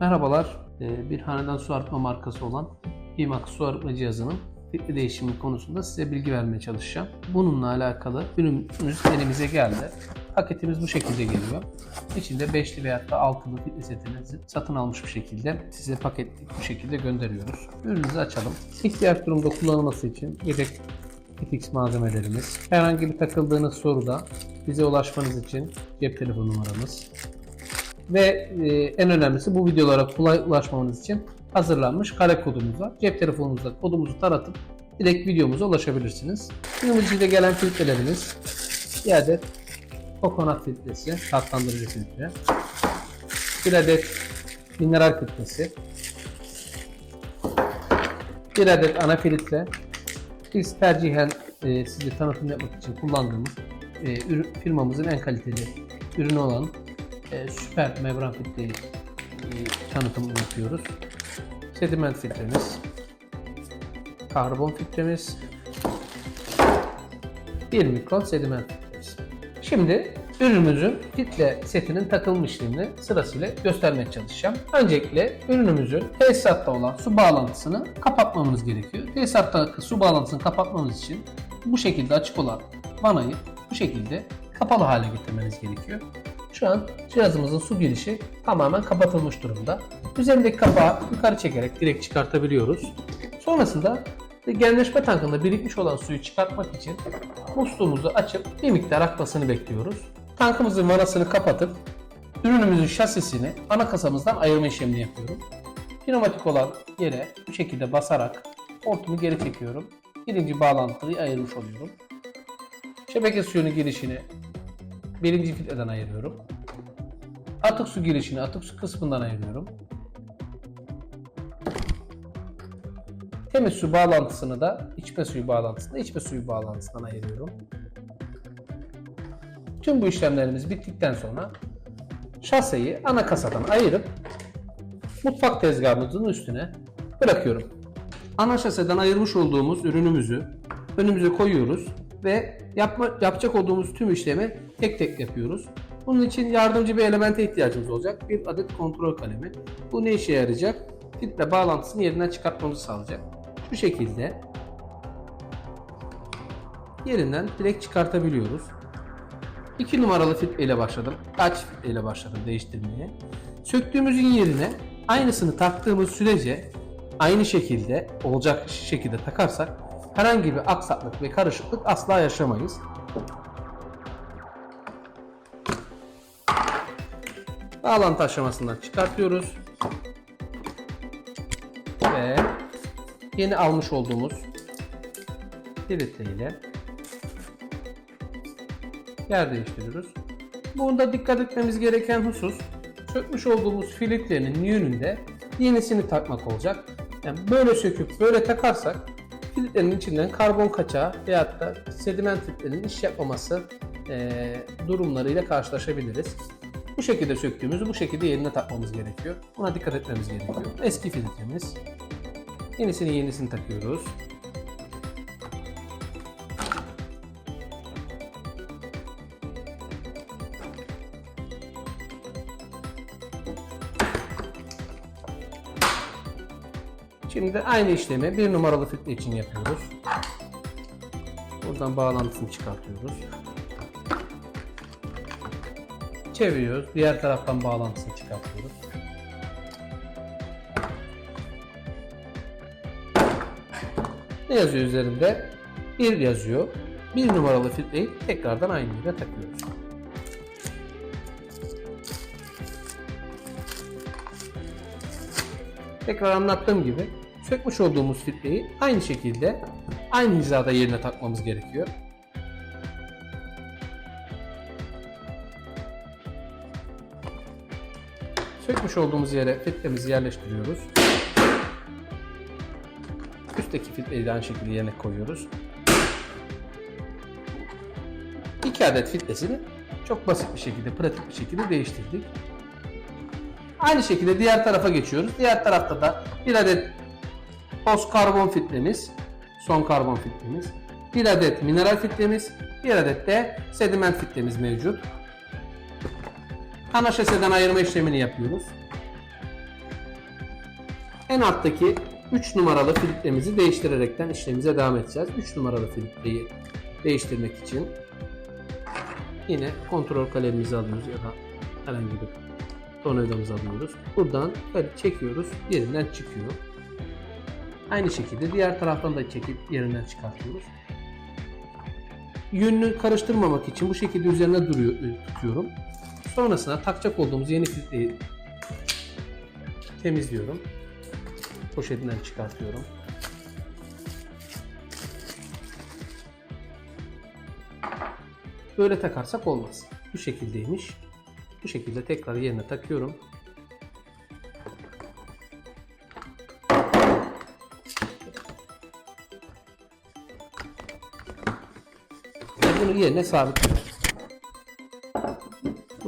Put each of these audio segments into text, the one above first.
Merhabalar, Ee, bir hanedan su arıtma markası olan Pimax su arıtma cihazının filtre değişimi konusunda size bilgi vermeye çalışacağım. Bununla alakalı ürünümüz elimize geldi. Paketimiz bu şekilde geliyor. İçinde beşli veyahut da altılı filtre setinizi satın almış bir şekilde size paketli bu şekilde gönderiyoruz. Ürünümüzü açalım. İhtiyaç durumda kullanılması için yedek FX malzemelerimiz. Herhangi bir takıldığınız soruda bize ulaşmanız için cep telefon numaramız, ve e, en önemlisi bu videolara kolay ulaşmamanız için hazırlanmış kare kodumuz var. Cep telefonunuzda kodumuzu taratıp direkt videomuza ulaşabilirsiniz. Ürünümüzde gelen filtrelerimiz bir adet kokonat filtresi, tatlandırıcı filtre. Bir adet mineral filtresi. Bir adet ana filtre. Biz tercihen e, size tanıtım yapmak için kullandığımız e, firmamızın en kaliteli ürünü olan e, süper membran filtreyi e, tanıtımını yapıyoruz. Sediment filtremiz, karbon filtremiz, 1 mikron sediment filtremiz. Şimdi ürünümüzün filtre setinin takılma işlemini sırasıyla göstermeye çalışacağım. Öncelikle ürünümüzün tesisatta olan su bağlantısını kapatmamız gerekiyor. Tesisattaki su bağlantısını kapatmamız için bu şekilde açık olan vanayı bu şekilde kapalı hale getirmeniz gerekiyor. Şu an cihazımızın su girişi tamamen kapatılmış durumda. Üzerindeki kapağı yukarı çekerek direkt çıkartabiliyoruz. Sonrasında genleşme tankında birikmiş olan suyu çıkartmak için musluğumuzu açıp bir miktar akmasını bekliyoruz. Tankımızın vanasını kapatıp ürünümüzün şasisini ana kasamızdan ayırma işlemini yapıyorum. Pneumatik olan yere bu şekilde basarak hortumu geri çekiyorum. Birinci bağlantıyı ayırmış oluyorum. Şebeke suyunun girişini birinci filtreden ayırıyorum. Atık su girişini atık su kısmından ayırıyorum. Temiz su bağlantısını da içme suyu bağlantısını içme suyu bağlantısından ayırıyorum. Tüm bu işlemlerimiz bittikten sonra şaseyi ana kasadan ayırıp mutfak tezgahımızın üstüne bırakıyorum. Ana şaseden ayırmış olduğumuz ürünümüzü önümüze koyuyoruz ve yapma, yapacak olduğumuz tüm işlemi tek tek yapıyoruz. Bunun için yardımcı bir elemente ihtiyacımız olacak. Bir adet kontrol kalemi. Bu ne işe yarayacak? Filtre bağlantısını yerinden çıkartmamızı sağlayacak. Şu şekilde yerinden direkt çıkartabiliyoruz. 2 numaralı filtre ile başladım. Kaç filtre ile başladım değiştirmeye. Söktüğümüzün yerine aynısını taktığımız sürece aynı şekilde olacak şekilde takarsak herhangi bir aksaklık ve karışıklık asla yaşamayız. Bağlantı aşamasından çıkartıyoruz. Ve yeni almış olduğumuz filtre ile yer değiştiriyoruz. Bunda dikkat etmemiz gereken husus sökmüş olduğumuz filtrenin yönünde yenisini takmak olacak. Yani böyle söküp böyle takarsak filtrenin içinden karbon kaçağı veyahut da sediment filtrenin iş yapmaması eee, durumlarıyla karşılaşabiliriz. Bu şekilde söktüğümüzü bu şekilde yerine takmamız gerekiyor. Buna dikkat etmemiz gerekiyor. Eski filtremiz. Yenisini yenisini takıyoruz. Şimdi aynı işlemi bir numaralı filtre için yapıyoruz. Buradan bağlantısını çıkartıyoruz. Çeviriyoruz. Diğer taraftan bağlantısını çıkartıyoruz. Ne yazıyor üzerinde? Bir yazıyor. Bir numaralı filtreyi tekrardan aynı yere takıyoruz. Tekrar anlattığım gibi sökmüş olduğumuz filtreyi aynı şekilde aynı hizada yerine takmamız gerekiyor. Sökmüş olduğumuz yere filtremizi yerleştiriyoruz. Üstteki filtreyi de aynı şekilde yerine koyuyoruz. İki adet filtresini çok basit bir şekilde, pratik bir şekilde değiştirdik. Aynı şekilde diğer tarafa geçiyoruz. Diğer tarafta da bir adet toz karbon filtremiz, son karbon filtremiz, bir adet mineral filtremiz, bir adet de sediment filtremiz mevcut. Ana şaseden ayırma işlemini yapıyoruz. En alttaki 3 numaralı filtremizi değiştirerekten işlemimize devam edeceğiz. 3 numaralı filtreyi değiştirmek için yine kontrol kalemimizi alıyoruz ya da herhangi bir tornavidamızı alıyoruz. Buradan çekiyoruz. Yerinden çıkıyor. Aynı şekilde diğer taraftan da çekip yerinden çıkartıyoruz. Yönünü karıştırmamak için bu şekilde üzerine duruyor, tutuyorum. Sonrasında takacak olduğumuz yeni filtreyi temizliyorum. Poşetinden çıkartıyorum. Böyle takarsak olmaz. Bu şekildeymiş. Bu şekilde tekrar yerine takıyorum. Bunu yerine sabitliyorum.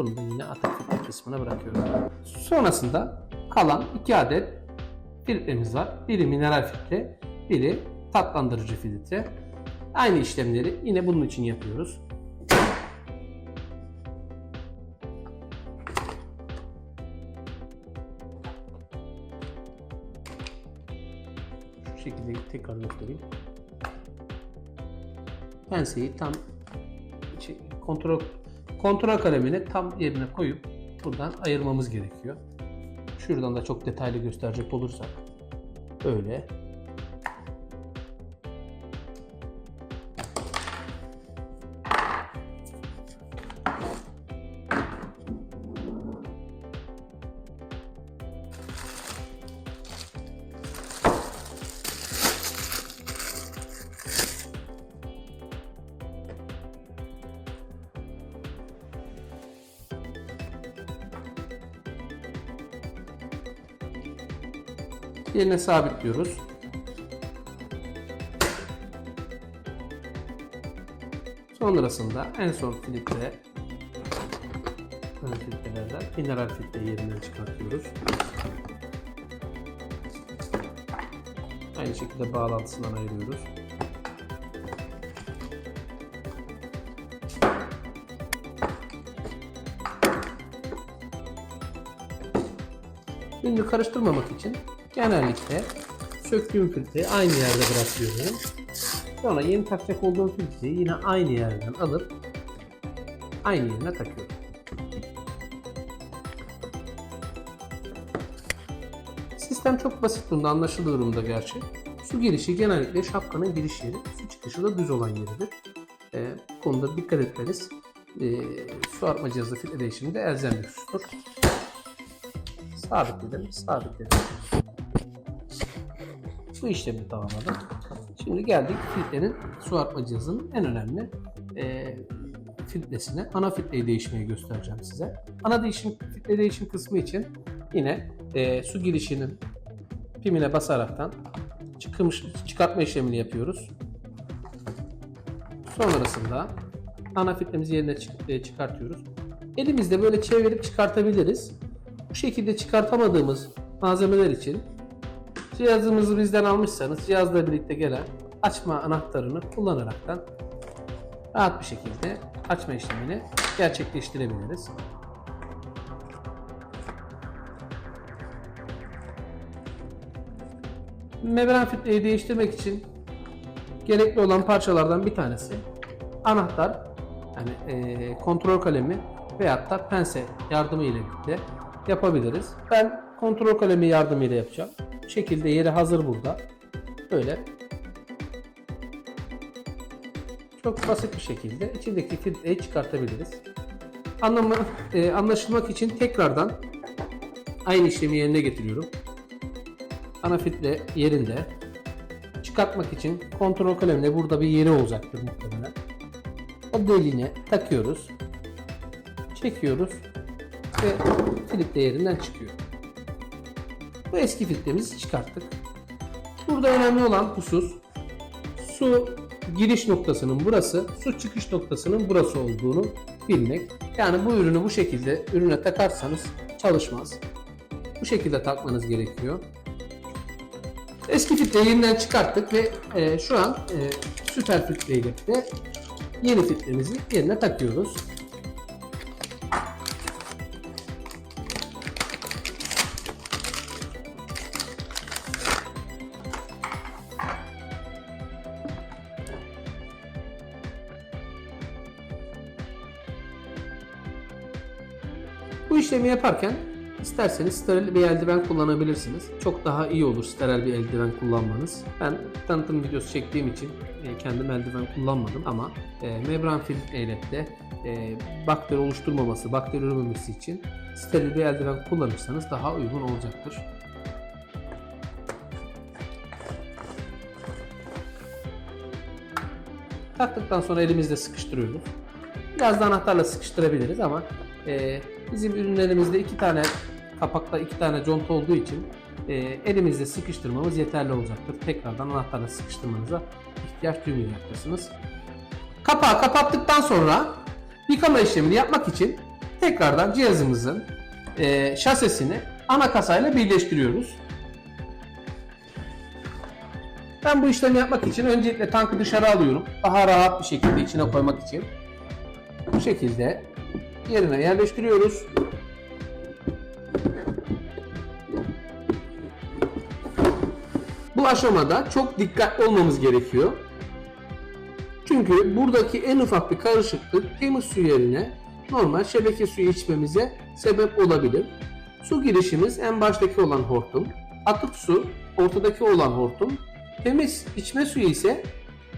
Bunu da yine atık filtre kısmına bırakıyorum. Sonrasında kalan iki adet filtremiz var. Biri mineral filtre, biri tatlandırıcı filtre. Aynı işlemleri yine bunun için yapıyoruz. Şu şekilde tekrar göstereyim. Penseyi tam kontrol kontrol kalemini tam yerine koyup buradan ayırmamız gerekiyor. Şuradan da çok detaylı gösterecek olursak böyle. Yerine sabitliyoruz. Sonrasında en son filtre ön filtrelerden mineral filtre yerinden çıkartıyoruz. Aynı şekilde bağlantısından ayırıyoruz. Ünlü karıştırmamak için genellikle söktüğüm filtreyi aynı yerde bırakıyorum. Sonra yeni takacak olduğum filtreyi yine aynı yerden alıp aynı yerine takıyorum. Sistem çok basit bunda anlaşılır durumda gerçi. Su girişi genellikle şapkanın giriş yeri, su çıkışı da düz olan yeridir. Ee, bu konuda dikkat etmeniz e, su artma cihazı filtre değişiminde elzem bir husustur. Sabitledim, sabitledim. Bu işlemi tamamladım. Şimdi geldik filtrenin su artma cihazının en önemli e, filtresine. Ana filtreyi değişmeyi göstereceğim size. Ana değişim, filtre değişim kısmı için yine e, su girişinin pimine basaraktan çıkmış, çıkartma işlemini yapıyoruz. Sonrasında ana filtremizi yerine e, çıkartıyoruz. Elimizde böyle çevirip çıkartabiliriz. Bu şekilde çıkartamadığımız malzemeler için cihazımızı bizden almışsanız cihazla birlikte gelen açma anahtarını kullanaraktan rahat bir şekilde açma işlemini gerçekleştirebiliriz. Membran filtreyi değiştirmek için gerekli olan parçalardan bir tanesi anahtar yani eee, kontrol kalemi veyahut da pense yardımı ile birlikte yapabiliriz. Ben kontrol kalemi yardımıyla yapacağım. Şekilde yeri hazır burada. Böyle çok basit bir şekilde içindeki filtreyi çıkartabiliriz. Anlamı, e, anlaşılmak için tekrardan aynı işlemi yerine getiriyorum. Ana filtre yerinde. Çıkartmak için kontrol kaleminde burada bir yeri olacaktır muhtemelen. O deliğine takıyoruz. Çekiyoruz ve filtre yerinden çıkıyor. Bu eski filtremizi çıkarttık. Burada önemli olan husus su giriş noktasının burası, su çıkış noktasının burası olduğunu bilmek. Yani bu ürünü bu şekilde ürüne takarsanız çalışmaz. Bu şekilde takmanız gerekiyor. Eski filtreyi yeniden çıkarttık ve e, şu an e, süper filtre ile yeni filtremizi yerine takıyoruz. Bu işlemi yaparken isterseniz steril bir eldiven kullanabilirsiniz. Çok daha iyi olur steril bir eldiven kullanmanız. Ben tanıtım videosu çektiğim için e, kendim eldiven kullanmadım ama e, membran ile de e, bakteri oluşturmaması, bakteri ürememesi için steril bir eldiven kullanırsanız daha uygun olacaktır. Taktıktan sonra elimizde sıkıştırıyoruz. Biraz da anahtarla sıkıştırabiliriz ama bizim ürünlerimizde iki tane kapakta iki tane conta olduğu için e, elimizde sıkıştırmamız yeterli olacaktır. Tekrardan anahtarla sıkıştırmanıza ihtiyaç duymayacaksınız. Kapağı kapattıktan sonra yıkama işlemini yapmak için tekrardan cihazımızın e, şasesini ana kasayla birleştiriyoruz. Ben bu işlemi yapmak için öncelikle tankı dışarı alıyorum. Daha rahat bir şekilde içine koymak için. Bu şekilde yerine yerleştiriyoruz. Bu aşamada çok dikkatli olmamız gerekiyor. Çünkü buradaki en ufak bir karışıklık temiz su yerine normal şebeke suyu içmemize sebep olabilir. Su girişimiz en baştaki olan hortum, atık su ortadaki olan hortum, temiz içme suyu ise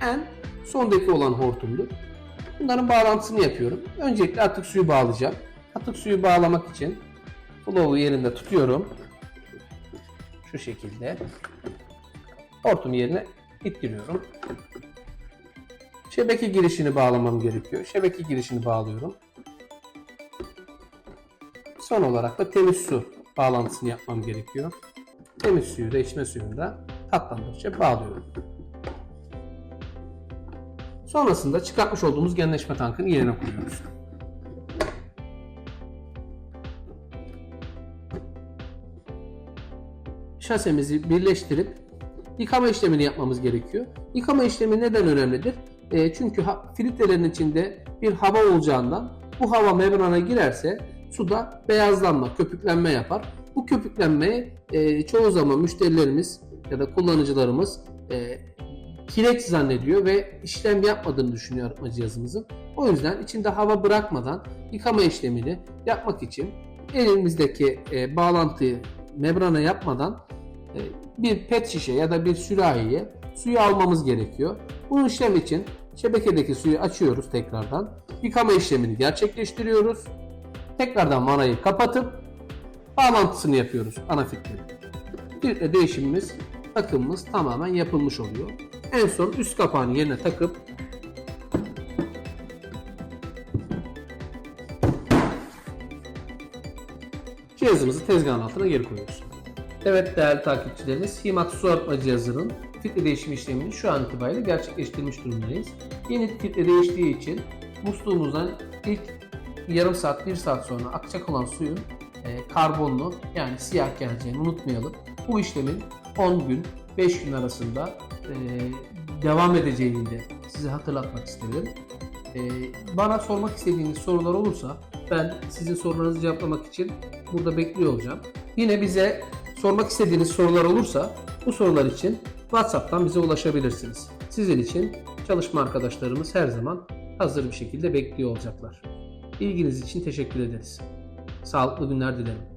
en sondaki olan hortumdur. Bunların bağlantısını yapıyorum. Öncelikle atık suyu bağlayacağım. Atık suyu bağlamak için flow'u yerinde tutuyorum. Şu şekilde. Hortum yerine ittiriyorum. Şebeke girişini bağlamam gerekiyor. Şebeke girişini bağlıyorum. Son olarak da temiz su bağlantısını yapmam gerekiyor. Temiz suyu da içme suyunu da tatlandırıcıya bağlıyorum. Sonrasında çıkartmış olduğumuz genleşme tankını yerine koyuyoruz. Şasemizi birleştirip yıkama işlemini yapmamız gerekiyor. Yıkama işlemi neden önemlidir? E, çünkü filtrelerin içinde bir hava olacağından bu hava membrana girerse suda beyazlanma, köpüklenme yapar. Bu köpüklenmeyi e, çoğu zaman müşterilerimiz ya da kullanıcılarımız e, kireç zannediyor ve işlem yapmadığını düşünüyor arıtma cihazımızın. O yüzden içinde hava bırakmadan yıkama işlemini yapmak için elimizdeki e, bağlantıyı membrana yapmadan e, bir pet şişe ya da bir sürahiye suyu almamız gerekiyor. Bu işlem için şebekedeki suyu açıyoruz tekrardan. Yıkama işlemini gerçekleştiriyoruz. Tekrardan vanayı kapatıp bağlantısını yapıyoruz ana. Filtre değişimimiz, takımımız tamamen yapılmış oluyor. En son üst kapağını yerine takıp cihazımızı tezgahın altına geri koyuyoruz. Evet değerli takipçilerimiz, Himax su arıtma cihazının filtre değişim işlemini şu an itibariyle gerçekleştirmiş durumdayız. Yeni filtre değiştiği için musluğumuzdan ilk yarım saat, bir saat sonra akacak olan suyun e, karbonlu yani siyah geleceğini unutmayalım. Bu işlemin 10 gün, 5 gün arasında e, devam edeceğini de size hatırlatmak istedim. E, bana sormak istediğiniz sorular olursa ben sizin sorularınızı cevaplamak için burada bekliyor olacağım. Yine bize sormak istediğiniz sorular olursa bu sorular için WhatsApp'tan bize ulaşabilirsiniz. Sizin için çalışma arkadaşlarımız her zaman hazır bir şekilde bekliyor olacaklar. İlginiz için teşekkür ederiz. Sağlıklı günler dilerim.